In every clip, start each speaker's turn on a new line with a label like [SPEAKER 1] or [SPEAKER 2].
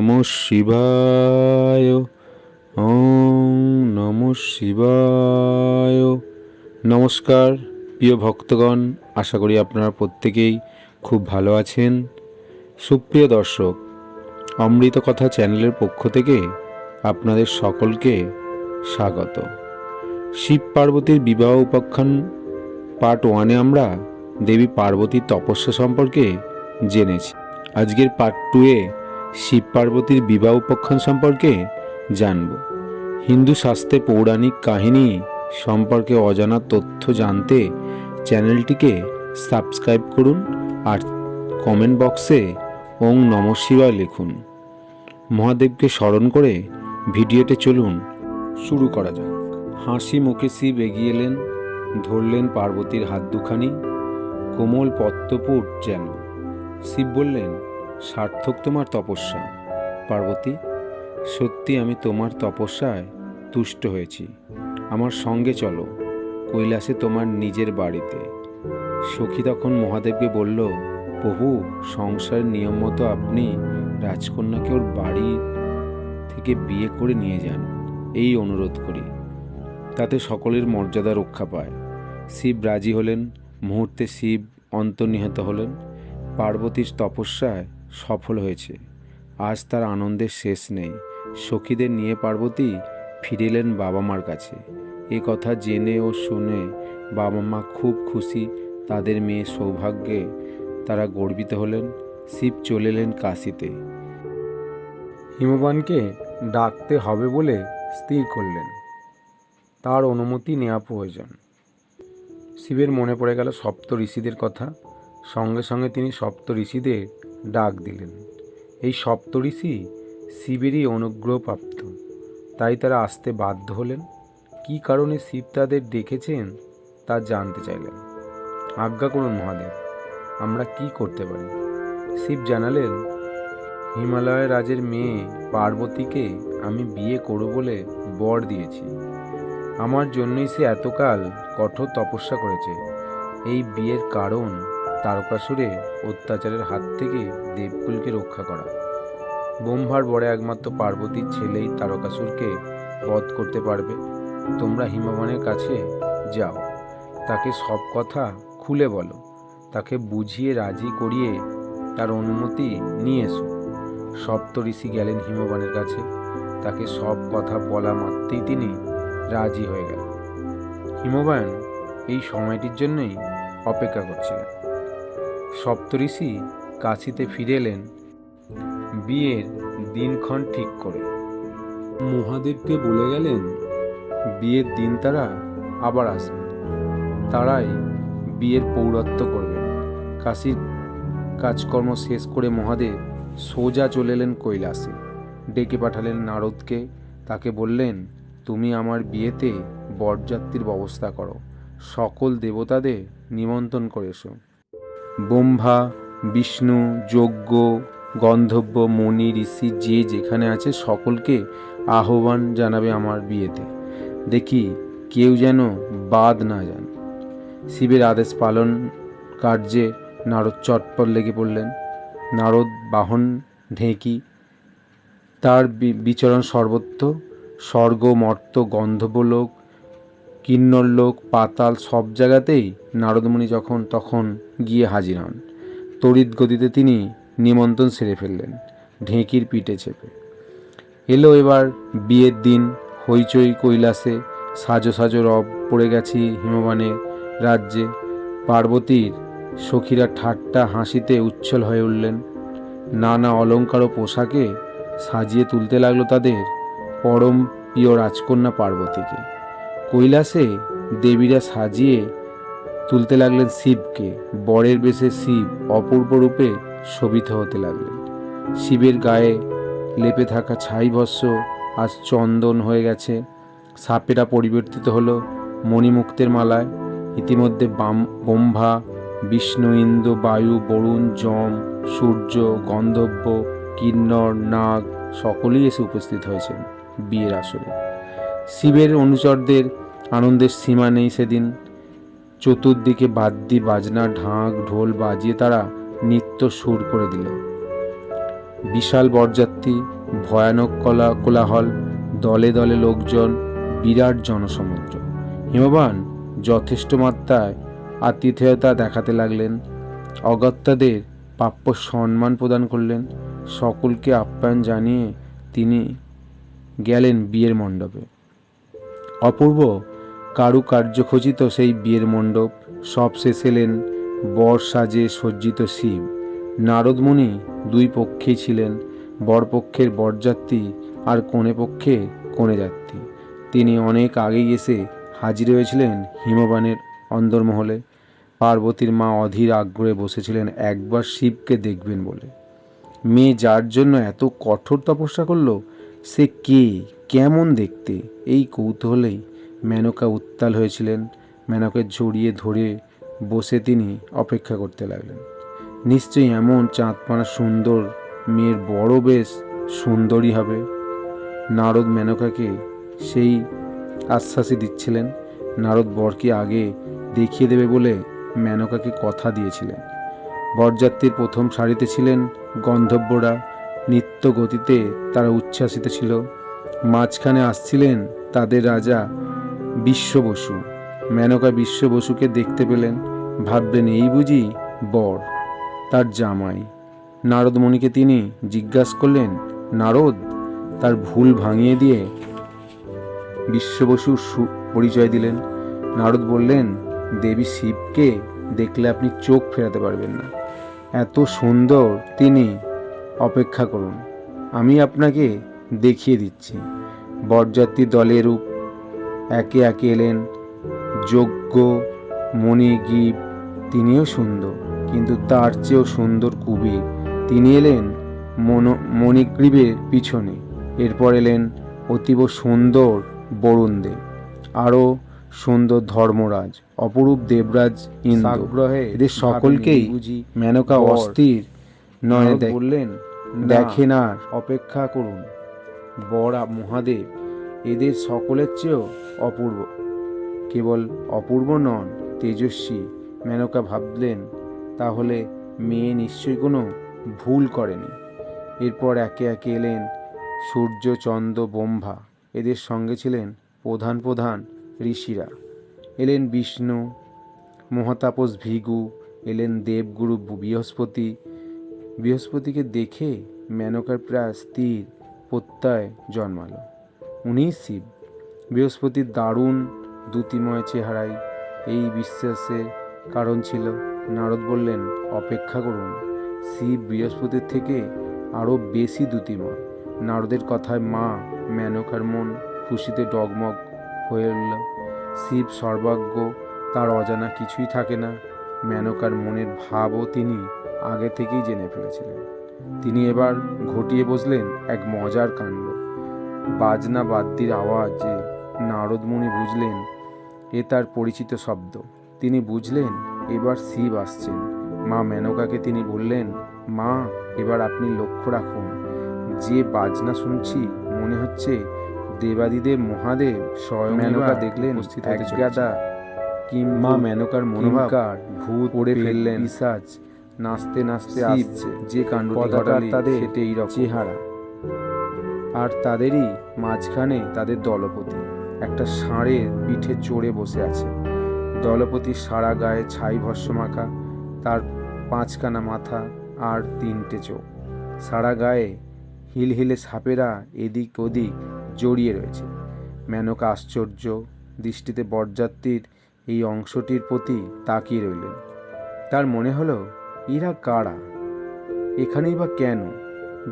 [SPEAKER 1] নম শিবায়। ওম নম শিবায়। নমস্কার, প্রিয় ভক্তগণ, আশা করি আপনারা প্রত্যেকেই খুব ভালো আছেন। সুপ্রিয় দর্শক, অমৃত কথা চ্যানেলের পক্ষ থেকে আপনাদের সকলকে স্বাগত। শিব পার্বতীর বিবাহ উপাখ্যান পার্ট ওয়ানে আমরা দেবী পার্বতীর তপস্যা সম্পর্কে জেনেছি। আজকের পার্ট টুয়ে শিব পার্বতীর বিবাহ উপাখ্যান সম্পর্কে জানব। হিন্দু শাস্ত্রে পৌরাণিক কাহিনী সম্পর্কে অজানা তথ্য জানতে চ্যানেলটিকে সাবস্ক্রাইব করুন আর কমেন্ট বক্সে ওং নম শিবায় লিখুন। মহাদেবকে স্মরণ করে ভিডিওতে চলুন শুরু করা যাক। হাসি মুখে শিব এগিয়ে এলেন, ধরলেন পার্বতীর হাত দুখানি, কোমল পদ্মপুট যেন। শিব বললেন সার্থক তোমার তপস্যা। পার্বতী, সত্যি আমি তোমার তপস্যায় তুষ্ট হয়েছি। আমার সঙ্গে চলো, কৈলাসে তোমার নিজের বাড়িতে। সখী তখন মহাদেবকে বলল, প্রভু, সংসারের নিয়ম মতো আপনি রাজকন্যাকে ওর বাড়ি থেকে বিয়ে করে নিয়ে যান। এই অনুরোধ করি। তাতে সকলের মর্যাদা রক্ষা পায়। শিব রাজি হলেন, মুহূর্তে শিব অন্তর্নিহত হলেন। পার্বতীর তপস্যায় সফল হয়েছে। আজ তার আনন্দের শেষ নেই। সখীদের নিয়ে পার্বতী ফিরিলেন বাবা মার কাছে। এ কথা জেনে ও শুনে বাবা মা খুব খুশি। তাদের মেয়ে সৌভাগ্যে তারা গর্বিত হলেন। শিব চলে এলেন কাশিতে। হিমবানকে ডাকতে হবে বলে স্থির করলেন। তার অনুমতি নেওয়া প্রয়োজন। শিবের মনে পড়ে গেল সপ্ত ঋষিদের কথা। সঙ্গে সঙ্গে তিনি সপ্ত ঋষিদের ডাক দিলেন। এই সপ্ত ঋষি শিবেরই অনুগ্রহপ্রাপ্ত। তাই তারা আসতে বাধ্য হলেন। কী কারণে শিব তাদের ডেকেছেন তা জানতে চাইলেন। আজ্ঞা করুন মহাদেব, আমরা কি করতে পারি? শিব জানালেন, হিমালয় রাজের মেয়ে পার্বতীকে আমি বিয়ে করব বলে বর দিয়েছি। আমার জন্যই সে এতকাল কঠোর তপস্যা করেছে। এই বিয়ের কারণ তারকাসুরের অত্যাচারের হাত থেকে দেবকুলকে রক্ষা করা। ব্রহ্মার বড়ে একমাত্র পার্বতীর ছেলেই তারকাসুরকে বধ করতে পারবে। তোমরা হিমবানের কাছে যাও, তাকে সব কথা খুলে বলো, তাকে বুঝিয়ে রাজি করিয়ে তার অনুমতি নিয়ে এসো। সপ্ত ঋষি গেলেন হিমবানের কাছে, তাকে সব কথা বলা মাত্রেই তিনি রাজি হয়ে গেল হিমবান এই সময়টির জন্যই অপেক্ষা করছিলেন। সপ্তঋষি কাশিতে ফিরে এলেন। বিয়ের দিনক্ষণ ঠিক করে। মহাদেবকে বলে গেলেন, বিয়ের দিন তারা আবার আসবে। তারাই বিয়ের পৌরত্ব করবেন। কাশির কাজকর্ম শেষ করে মহাদেব সোজা চলে এলেন কৈলাসে। ডেকে পাঠালেন নারদকে। তাকে বললেন, তুমি আমার বিয়েতে বরযাত্রীর ব্যবস্থা করো। সকল দেবতাদের নিমন্ত্রণ করে এসো। ব্রহ্মা, বিষ্ণু, যজ্ঞ, গন্ধব্য মণি ঋষি যে যেখানে আছে সকলকে আহ্বান জানাবে আমার বিয়েতে। দেখি কেউ যেন বাদ না যান। শিবের আদেশ পালন কার্যে নারদ চটপট লেগে পড়লেন। নারদ বাহন ঢেঁকি, তার বিচরণ সর্বত্র, স্বর্গ, মর্ত গন্ধর্বলোক কিন্নরলোক পাতাল সব জায়গাতেই নারদমণি যখন তখন গিয়ে হাজির হন। তড়িৎ গতিতে তিনি নিমন্ত্রণ সেরে ফেললেন, ঢেঁকির পিঠে চেপে। এলো এবার বিয়ের দিন, হইচই কৈলাসে, সাজো সাজো রব পড়ে গেছি হিমবানের রাজ্যে। পার্বতীর সখীরা ঠাট্টা হাসিতে উচ্ছল হয়ে উঠলেন। নানা অলঙ্কার ও পোশাকে সাজিয়ে তুলতে লাগল তাদের পরম প্রিয় রাজকন্যা পার্বতীকে। কৈলাসে দেবীরা সাজিয়ে তুলতে লাগলেন শিবকে। বরের বেশে শিব অপূর্ব রূপে শোভিত হতে লাগলেন। শিবের গায়ে লেপে থাকা ছাই ভস্য আজ চন্দন হয়ে গেছে। সাপেরা পরিবর্তিত হলো মণিমুক্তের মালায়। ইতিমধ্যে বাম, ব্রহ্মা, বিষ্ণু ইন্দ্র বায়ু, বরুণ, যম, সূর্য, গন্ধব্য কিন্নর নাগ সকলেই এসে উপস্থিত হয়েছেন বিয়ের আসরে। শিবের অনুচরদের আনন্দের সীমা নেই সেদিন। চতুর্দিকে বাদ্যি, বাজনা, ঢাক, ঢোল বাজিয়ে তারা নৃত্য সুর করে দিল। বিশাল বরযাত্রী, ভয়ানক কলা, কোলাহল, দলে দলে লোকজন, বিরাট জনসমুদ্র। হিমবান যথেষ্ট মাত্রায় আতিথেয়তা দেখাতে লাগলেন। অগত্যাদের প্রাপ্য সম্মান প্রদান করলেন। সকলকে আপ্যায়ন জানিয়ে তিনি গেলেন বিয়ের মণ্ডপে। অপূর্ব কারুকার্যখচিত সেই বিয়ের মণ্ডপ। সব শেষ এলেন বর সাজে সজ্জিত শিব। নারদমণি দুই পক্ষেই ছিলেন, বরপক্ষের বরযাত্রী আর কনে পক্ষে কনে যাত্রী। তিনি অনেক আগেই এসে হাজির হয়েছিলেন হিমবানের অন্দরমহলে। পার্বতীর মা অধীর আগ্রহে বসেছিলেন, একবার শিবকে দেখবেন বলে। মেয়ে যার জন্য এত কঠোর তপস্যা করল, সে কে? কেমন দেখতে? এই কৌতূহলেই মেনকা উত্তাল হয়েছিলেন। মেনকে জড়িয়ে ধরে বসে তিনি অপেক্ষা করতে লাগলেন। নিশ্চয়ই এমন চাঁদপানা সুন্দর মেয়ের বড় বেশ সুন্দরী হবে। নারদ মেনকাকে সেই আশ্বাসই দিচ্ছিলেন। নারদ বরকে আগে দেখিয়ে দেবে বলে মেনকাকে কথা দিয়েছিলেন। বরযাত্রীর প্রথম সারিতে ছিলেন গন্ধব্যরা নিত্য গতিতে তারা উচ্ছ্বাসিত ছিল। মাঝখানে আসছিলেন তাদের রাজা বিশ্ব বসু মেনকা বিশ্ব বসুকে দেখতে পেলেন। ভাববেন এই বুঝি বর, তার জামাই। নারদমণিকে তিনি জিজ্ঞাসা করলেন, নারদ, তার ভুল ভাঙিয়ে দিয়ে বিশ্ববসু সু- পরিচয় দিলেন? নারদ বললেন, দেবী শিবকে দেখলে আপনি চোখ ফেরাতে পারবেন না। এত সুন্দর তিনি অপেক্ষা করুন। আমি আপনাকে দেখিয়ে দিচ্ছি। বরযাত্রী দলের রূপ একে একে এলেন। যজ্ঞ মণিগীব তিনিও সুন্দর কিন্তু তার চেয়েও সুন্দর কুবের। তিনি এলেন মন মণিগ্রীবের পিছনে। এরপর এলেন অতীব সুন্দর বরুণদেব আরও সুন্দর ধর্মরাজ অপরূপ দেবরাজ ইন্দ্র এদের সকলকেই মেনকা অস্থির নয় বললেন দেখেন আর। অপেক্ষা করুন। আ- মহাদেব এদের সকলের চেয়েও অপূর্ব। কেবল অপূর্ব নন, তেজস্বী। মেনকা ভাবলেন, তাহলে মেয়ে নিশ্চয়ই কোনো ভুল করেনি। এরপর একে একে এলেন সূর্য, চন্দ্র, ব্রহ্মা। এদের সঙ্গে ছিলেন প্রধান প্রধান ঋষিরা। এলেন বিষ্ণু, মহাতাপস ভিগু, এলেন দেবগুরু বৃহস্পতি। বৃহস্পতিকে দেখে মেনকার প্রায় স্থির। প্রত্যয় জন্মালো। উনিই শিব। বৃহস্পতির দারুণ দ্যুতিময় চেহারায় এই বিশ্বাসের কারণ ছিল। নারদ বললেন, অপেক্ষা করুন, শিব বৃহস্পতির থেকে আরও বেশি দ্যুতিময় নারদের কথায় মা মেনকার মন খুশিতে ডগমগ হয়ে উঠল। শিব সর্বাজ্ঞ তার অজানা কিছুই থাকে না। মেনকার মনের ভাবও তিনি আগে থেকেই জেনে ফেলেছিলেন। তিনি এবার ঘটিয়ে বসলেন এক মজার কাণ্ড। বাজনা বাদ্যির আওয়াজে নারদমুনি বুঝলেন এ তার পরিচিত শব্দ। তিনি বুঝলেন এবার শিব আসছেন। মা মেনকাকে তিনি বললেন মা এবার আপনি লক্ষ্য রাখুন। যে বাজনা শুনছি মনে হচ্ছে দেবাদিদেব মহাদেব স্বয়ং মেনকা দেখলেন এক গাদা কিংবা মেনকার মনোভাব ভূত পড়ে ফেললেন। পিসাজ নাচতে নাচতে আসছে। যে কাণ্ড ঘটালে তাদের সেটাই চেহারা। আর তাদেরই মাঝখানে তাদের দলপতি। একটা ষাঁড়ের পিঠে চড়ে বসে আছে। দলপতির সারা গায়ে ছাই ভস্য মাখা তার পাঁচখানা মাথা আর তিনটে চোখ। সারা গায়ে হিলহিলে সাপেরা এদিক ওদিক জড়িয়ে রয়েছে। মেনকা আশ্চর্য দৃষ্টিতে বরযাত্রীর এই অংশটির প্রতি তাকিয়ে রইলেন। তার মনে হলো এরা কারা? এখানেই বা কেন?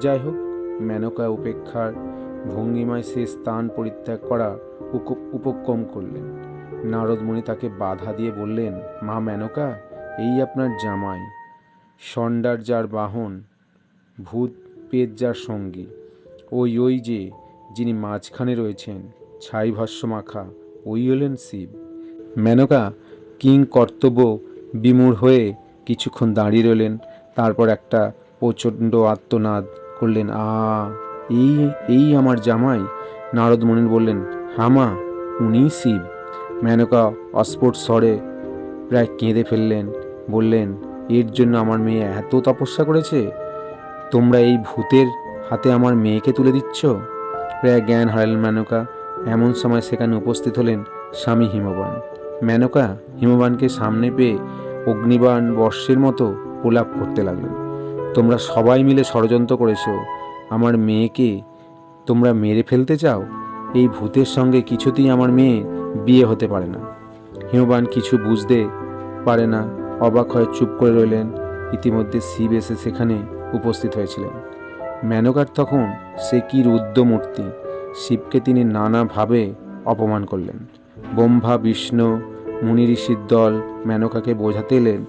[SPEAKER 1] যাই হোক মেনকা উপেক্ষার ভঙ্গিমায় সে স্থান পরিত্যাগ করা উপক্রম করলেন। নারদমণি তাকে বাধা দিয়ে বললেন, মা মেনকা, এই আপনার জামাই। ষণ্ডার যার বাহন, ভূত পেট যার সঙ্গী। ওই ওই যে, যিনি মাঝখানে রয়েছেন, ছাই ভাষ্য মাখা, ওই হলেন শিব। মেনকা, কিং কর্তব্য বিমূঢ় হয়ে কিছুক্ষণ দাঁড়িয়ে রইলেন, তারপর একটা প্রচণ্ড আত্মনাদ করলেন, আ, এই এই আমার জামাই? নারদ মনির বললেন হামা উনি শিব। মেনকা অস্ফুট স্বরে প্রায় কেঁদে ফেললেন, বললেন, এর জন্য আমার মেয়ে এত তপস্যা করেছে? তোমরা এই ভূতের হাতে আমার মেয়েকে তুলে দিচ্ছ? প্রায় জ্ঞান হারালেন মেনকা। এমন সময় সেখানে উপস্থিত হলেন স্বামী হিমবান। মেনকা হিমবানকে সামনে পেয়ে অগ্নিবাণ বর্ষের মতো প্রলাপ করতে লাগলেন। তোমরা সবাই মিলে ষড়যন্ত্র করেছ। আমার মেয়েকে তোমরা মেরে ফেলতে চাও? এই ভূতের সঙ্গে কিছুতেই আমার মেয়ে বিয়ে হতে পারে না। হিমবান কিছু বুঝতে পারে না, অবাক হয়ে চুপ করে রইলেন। ইতিমধ্যে শিব এসে সেখানে উপস্থিত হয়েছিলেন। মেনকার তখন সে কি রুদ্রমূর্তি শিবকে তিনি নানাভাবে অপমান করলেন। ব্রহ্মা, বিষ্ণু মুনি ঋষির দল মেনকাকে বোঝাতে এলেন।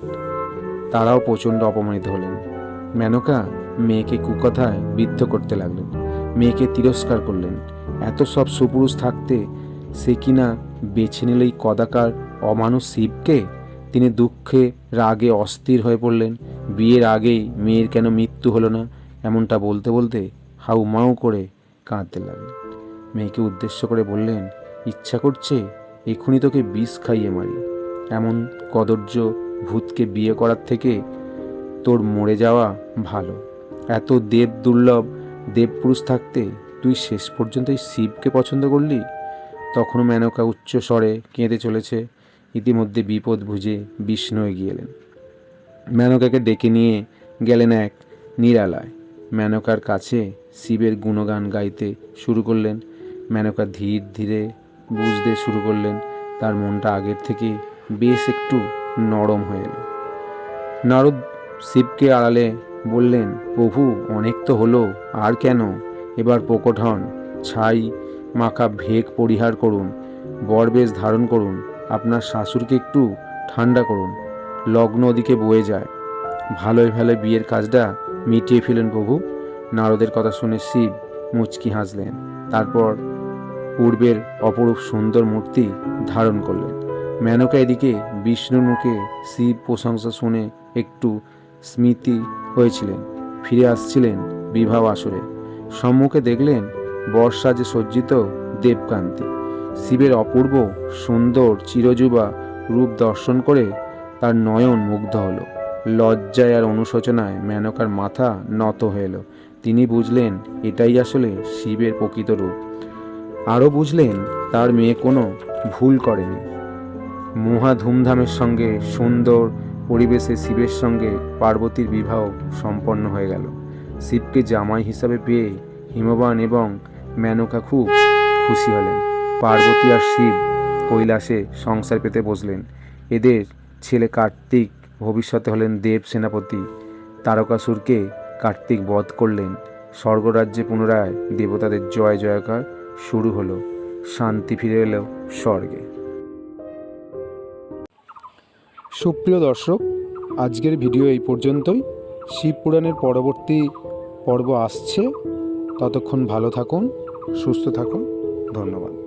[SPEAKER 1] তারাও প্রচণ্ড অপমানিত হলেন। মেনকা মেয়েকে কুকথায় বিদ্ধ করতে লাগলেন। মেয়েকে তিরস্কার করলেন। এত সব সুপুরুষ থাকতে সে কিনা বেছে নিলেই কদাকার অমানুষ শিবকে? তিনি দুঃখে, রাগে অস্থির হয়ে পড়লেন। বিয়ের আগেই মেয়ের কেন মৃত্যু হলো না? এমনটা বলতে বলতে হাউ মাউ করে কাঁদতে লাগলেন। মেয়েকে উদ্দেশ্য করে বললেন, ইচ্ছা করছে এক্ষুনি তোকে বিষ খাইয়ে মারি। এমন কদর্য ভূতকে বিয়ে করার থেকে তোর মরে যাওয়া ভালো। এত দেব দুর্লভ দেবপুরুষ থাকতে তুই শেষ পর্যন্ত এই শিবকে পছন্দ করলি? তখনও মেনকা উচ্চ স্বরে কেঁদে চলেছে। ইতিমধ্যে বিপদ বুঝে বিষ্ণু এগিয়ে এলেন মেনকাকে ডেকে নিয়ে গেলেন এক নিরালায়। মেনকার কাছে শিবের গুণগান গাইতে শুরু করলেন। মেনকা ধীর ধীরে বুঝতে শুরু করলেন। তার মনটা আগের থেকে বেশ একটু নরম হয়ে এলো। নারদ শিবকে আড়ালে বললেন, প্রভু, অনেক তো হলো, আর কেন? এবার প্রকট হন। ছাই মাখা ভেগ পরিহার করুন, বরবেশ ধারণ করুন, আপনার শাশুড়িকে একটু ঠান্ডা করুন, লগ্ন ওদিকে বয়ে যায়। ভালোই ভালো বিয়ের কাজটা মিটিয়ে ফেলেন প্রভু। নারদের কথা শুনে শিব মুচকি হাসলেন। তারপর পূর্বের অপরূপ সুন্দর মূর্তি ধারণ করলেন। মেনকা এদিকে বিষ্ণুর মুখে শিব প্রশংসা শুনে একটু স্মৃতি হয়েছিলেন। ফিরে আসছিলেন বিবাহ আসরে। সম্মুখে দেখলেন বর্ষা যে সজ্জিত দেবকান্তি। শিবের অপূর্ব সুন্দর চিরযুবা রূপ দর্শন করে তার নয়ন মুগ্ধ হলো। লজ্জায় আর অনুশোচনায় মেনকার মাথা নত হয়ে তিনি বুঝলেন এটাই আসলে শিবের প্রকৃত রূপ। আরও বুঝলেন তার মেয়ে কোনো ভুল করেনি। মহা ধুমধামের সঙ্গে সুন্দর পরিবেশে শিবের সঙ্গে পার্বতীর বিবাহ সম্পন্ন হয়ে গেল। শিবকে জামাই হিসাবে পেয়ে হিমবান এবং মেনকা খুব খুশি হলেন। পার্বতী আর শিব কৈলাসে সংসার পেতে বসলেন। এদের ছেলে কার্তিক ভবিষ্যতে হলেন দেব সেনাপতি। তারকাসুরকে কার্তিক বধ করলেন। স্বর্গরাজ্যে পুনরায় দেবতাদের জয় জয়কার শুরু হলো, শান্তি ফিরে এলো স্বর্গে। সুপ্রিয় দর্শক, আজকের ভিডিও এই পর্যন্তই। শিব পুরাণের পরবর্তী পর্ব আসছে। ততক্ষণ ভালো থাকুন, সুস্থ থাকুন। ধন্যবাদ।